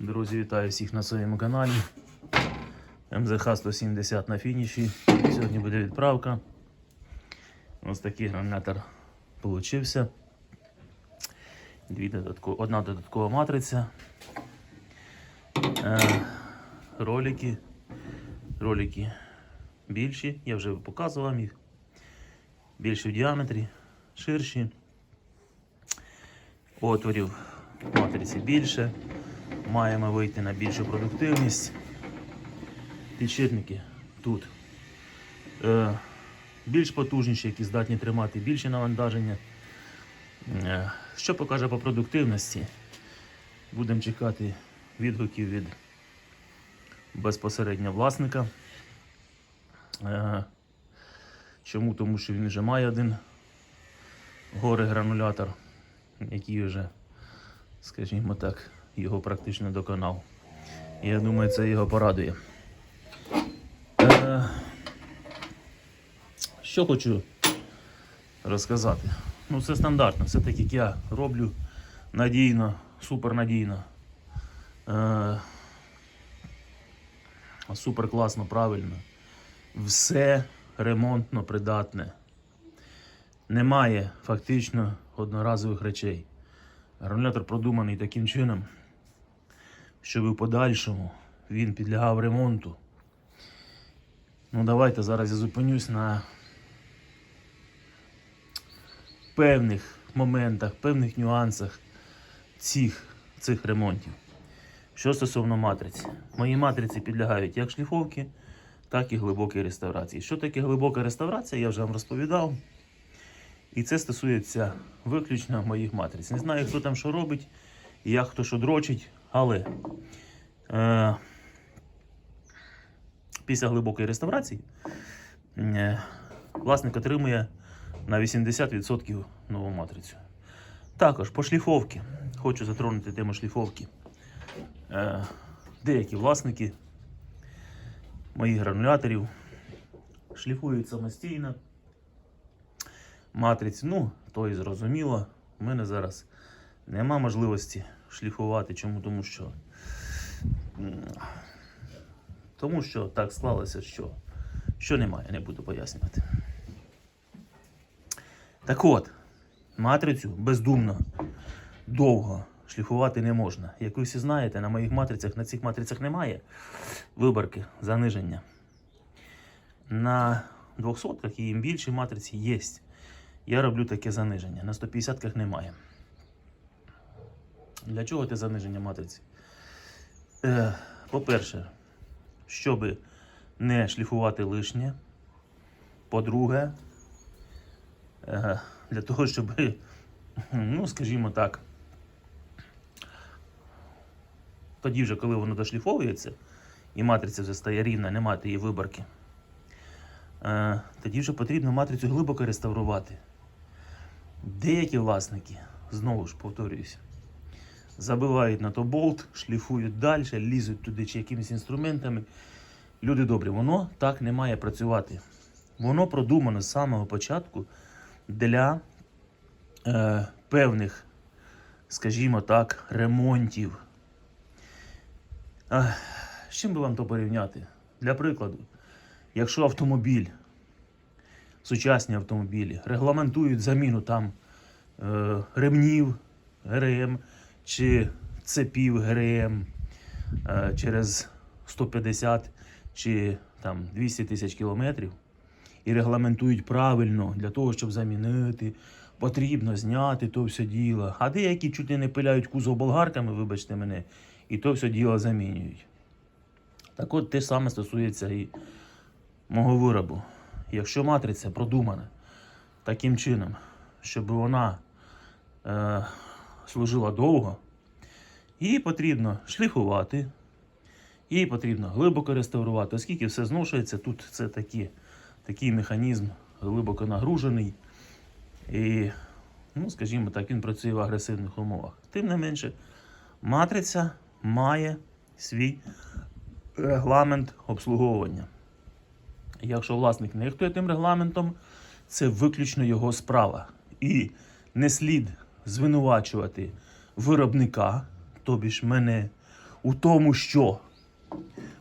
Друзі, вітаю всіх на своєму каналі. МЗХ 170 на фініші. Сьогодні буде відправка. Ось такий гранатор получився. Дві додатко... Одна додаткова матриця. Е, ролики. Ролики більші, я вже показував їх. Більші в діаметрі, ширші. Отворів матриці більше. Маємо вийти на більшу продуктивність. Підшипники тут е, більш потужніші, які здатні тримати більше навантаження. Е, що покаже по продуктивності? Будемо чекати відгуків від безпосередньо власника. Е, чому? Тому що він вже має один горе гранулятор, який вже, скажімо так, його практично доконав. Я думаю, це його порадує. Е, що хочу розказати? Ну, це стандартно, все так як я роблю надійно, супернадійно. Е, супер класно, правильно. Все ремонтно придатне. Немає фактично одноразових речей. Гранулятор продуманий таким чином, щоб у подальшому він підлягав ремонту. Ну, давайте зараз я зупинюсь на певних моментах, певних нюансах цих, цих ремонтів. Що стосовно матриці. Мої матриці підлягають як шліфовки, так і глибокій реставрації. Що таке глибока реставрація, я вже вам розповідав. І це стосується виключно моїх матриць. Не знаю, хто там що робить, як хто що дрочить, але е, після глибокої реставрації е, власник отримує на 80% нову матрицю. Також по шліфовці. Хочу затронути тему шліфовки. Е, деякі власники моїх грануляторів шліфують самостійно матриць. Ну, то і зрозуміло. У мене зараз нема можливості шліфувати. Чому? Тому що. Тому що так склалося, що, що немає, не буду пояснювати. Так от, матрицю бездумно, довго шліфувати не можна. Як ви всі знаєте, на моїх матрицях, на цих матрицях немає виборки, заниження. На 200-ках і їм більші матриці є. Я роблю таке заниження. На 150-ках немає. Для чого те заниження матриці? Е, по-перше, щоб не шліфувати лишнє. По-друге, е, для того, щоб, ну, скажімо так, тоді вже, коли воно дошліфовується, і матриця вже стає рівна, немає її виборки, е, тоді вже потрібно матрицю глибоко реставрувати. Деякі власники, знову ж повторююсь, забивають на то болт, шліфують далі, лізуть туди чи якимись інструментами. Люди добрі, воно так не має працювати. Воно продумано з самого початку для е, певних, скажімо так, ремонтів. Ах, з чим би вам то порівняти? Для прикладу, якщо автомобіль, сучасні автомобілі, регламентують заміну там е, ремнів ГРМ чи цепів ГРМ е, через 150 чи там 200 тисяч кілометрів і регламентують правильно для того, щоб замінити, потрібно зняти то все діло. А деякі чуть не пиляють кузов болгарками, вибачте мене, і то все діло замінюють. Так от те ж саме стосується і мого виробу. Якщо матриця продумана таким чином, щоб вона е, служила довго, її потрібно шліфувати, її потрібно глибоко реставрувати, оскільки все зношується, тут це такі, такий механізм глибоко нагружений. І, ну, скажімо так, він працює в агресивних умовах. Тим не менше, матриця має свій регламент обслуговування. Якщо власник нехтує тим регламентом, це виключно його справа. І не слід звинувачувати виробника, тобі ж мене, у тому, що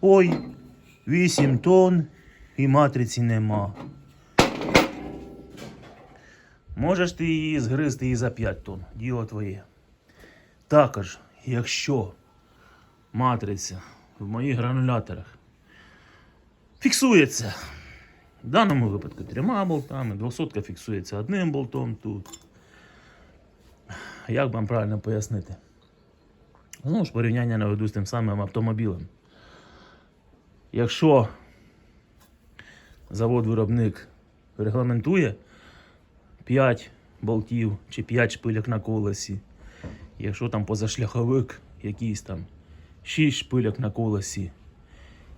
ой, 8 тонн і матриці нема. Можеш ти її згризти і за 5 тонн, діло твоє. Також, якщо матриця в моїх грануляторах фіксується, в даному випадку трьома болтами, 200 фіксується одним болтом тут. Як вам правильно пояснити? Знову ж порівняння наведу з тим самим автомобілем. Якщо завод-виробник регламентує 5 болтів чи 5 шпильок на колесі, якщо там позашляховик якийсь там 6 шпильок на колесі,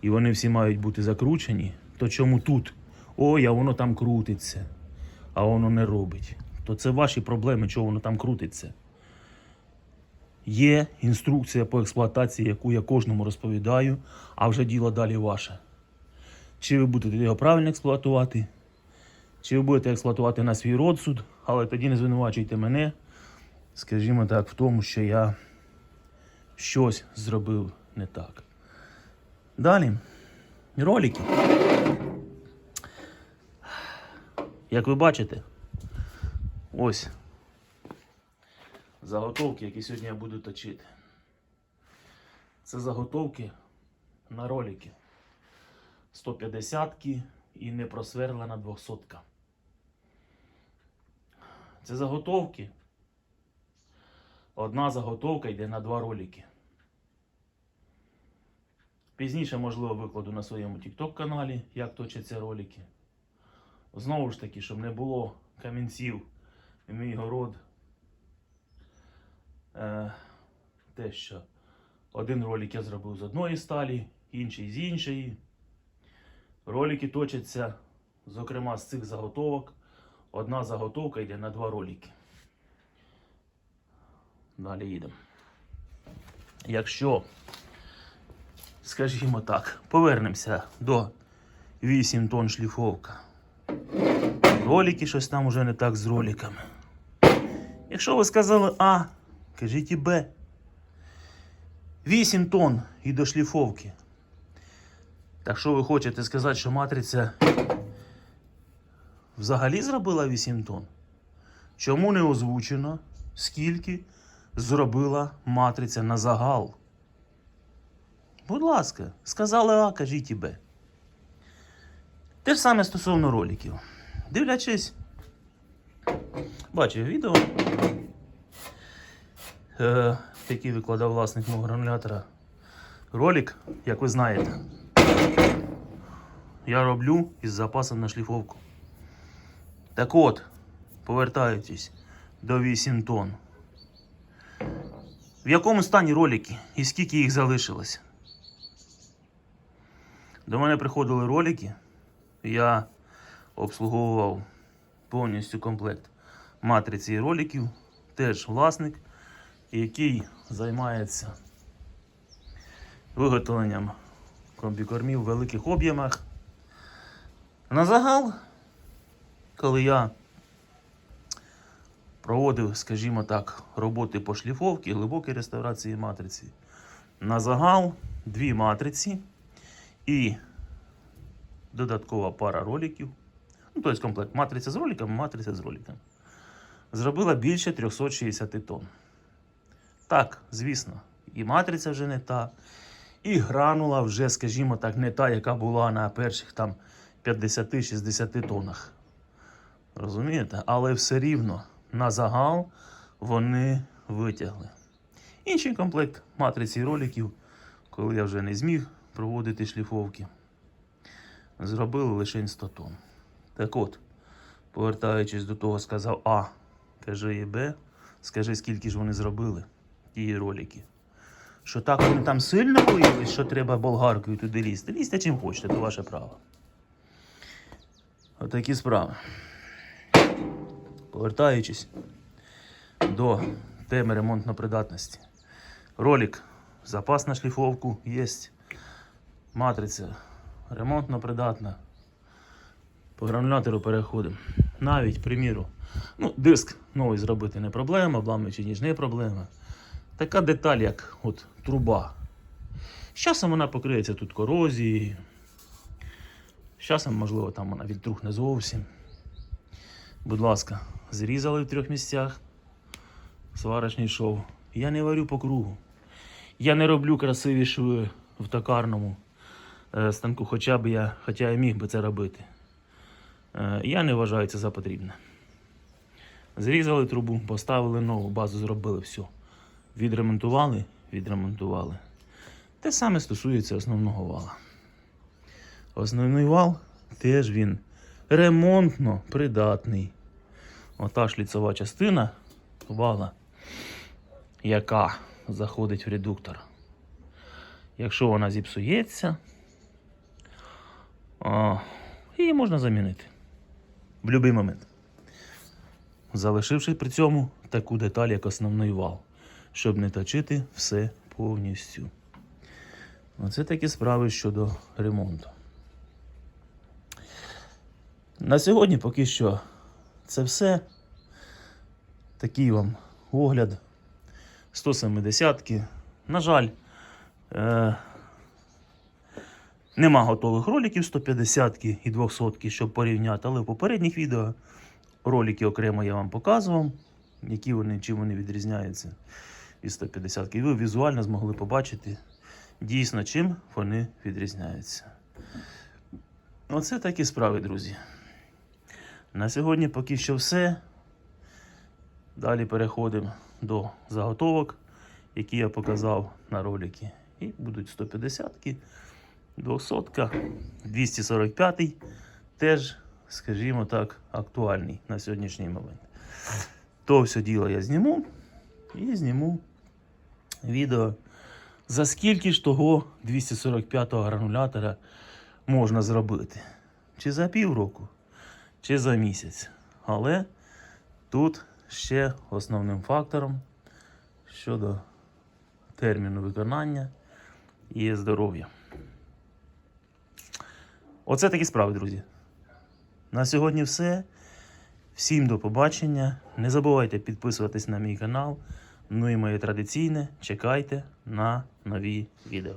і вони всі мають бути закручені, то чому тут? Ой, а воно там крутиться, а воно не робить. То це ваші проблеми, чого воно там крутиться. Є інструкція по експлуатації, яку я кожному розповідаю, а вже діло далі ваше. Чи ви будете його правильно експлуатувати, чи ви будете експлуатувати на свій розсуд, але тоді не звинувачуйте мене, скажімо так, в тому, що я щось зробив не так. Далі. Ролики. Як ви бачите, ось заготовки, які сьогодні я буду точити. Це заготовки на ролики. 150-ки і не просверлена 200-ка. Це заготовки. Одна заготовка йде на два ролики. Пізніше, можливо, викладу на своєму TikTok каналі, як точаться ролики. Знову ж таки, щоб не було камінців мій город. Е, те, що один ролик я зробив з одної сталі, інший з іншої. Ролики точаться, зокрема, з цих заготовок. Одна заготовка йде на два ролики. Далі їдемо. Якщо, скажімо так, повернемося до 8 тонн шліфовка. Ролики щось там уже не так з роликами. Якщо ви сказали А, кажіть і Б. 8 тонн і до шліфовки. Так що ви хочете сказати, що матриця взагалі зробила 8 тонн? Чому не озвучено, скільки зробила матриця на загал? Будь ласка, сказали А, кажіть і Б. Те ж саме стосовно роликів. Дивлячись, бачив відео, е, який викладав власник мого гранулятора. Ролик, як ви знаєте, я роблю із запасом на шліфовку. Так от, повертаючись до 8 тонн. В якому стані ролики і скільки їх залишилось? До мене приходили ролики. Я обслуговував повністю комплект матриці роликів. Теж власник, який займається виготовленням комбікормів в великих об'ємах. На загал, коли я проводив, скажімо так, роботи по шліфовці, глибокій реставрації матриці, на загал дві матриці і додаткова пара роликів. Ну, тобто комплект матриця з роликами, матриця з роликами. Зробила більше 360 тонн. Так, звісно, і матриця вже не та, і гранула вже, скажімо так, не та, яка була на перших там 50-60 тоннах. Розумієте? Але все рівно на загал вони витягли. Інший комплект матриці і роликів, коли я вже не зміг проводити шліфовки, зробили лише 100 тонн. Так от, повертаючись до того, сказав А, кажи і Б, скажи, скільки ж вони зробили, ті ролики. Що так вони там сильно боїлись, що треба болгаркою туди лізти. Лізьте чим хочете, то ваше право. Отакі справи. Повертаючись до теми ремонтно-придатності. Ролик, запас на шліфовку є. Матриця ремонтно придатна. По гранулятору переходимо. Навіть, приміру, ну, диск новий зробити не проблема, обламуючи ніж не проблема. Така деталь, як от труба. З часом вона покриється тут корозією. З часом, можливо, там вона відтрухне зовсім. Будь ласка, зрізали в трьох місцях. Сварочний шов. Я не варю по кругу. Я не роблю красиві шви в токарному е, станку, хоча б я, хоча я міг би це робити. Е, Я не вважаю це за потрібне. Зрізали трубу, поставили нову, базу зробили, все. Відремонтували, відремонтували. Те саме стосується основного вала. Основний вал теж він ремонтно придатний. Ота ж ліцева частина вала, яка заходить в редуктор. Якщо вона зіпсується, її можна замінити в будь-який момент. Залишивши при цьому таку деталь, як основний вал, щоб не точити все повністю. Оце такі справи щодо ремонту. На сьогодні поки що це все. Такий вам огляд 170-ки. На жаль, е- нема готових роликів 150-ки і 200-ки, щоб порівняти, але в попередніх відео ролики окремо я вам показував, які вони, чим вони відрізняються від 150-ки. І ви візуально змогли побачити дійсно, чим вони відрізняються. Оце такі справи, друзі. На сьогодні поки що все. Далі переходимо до заготовок, які я показав на ролики. І будуть 150-ки, 200-ка, 245-й. Теж, скажімо так, актуальний на сьогоднішній момент. То все діло я зніму і зніму відео. За скільки ж того 245-го гранулятора можна зробити? Чи за півроку, чи за місяць. Але тут ще основним фактором щодо терміну виконання є здоров'я. Оце такі справи, друзі. На сьогодні все. Всім до побачення. Не забувайте підписуватись на мій канал. Ну і моє традиційне. Чекайте на нові відео.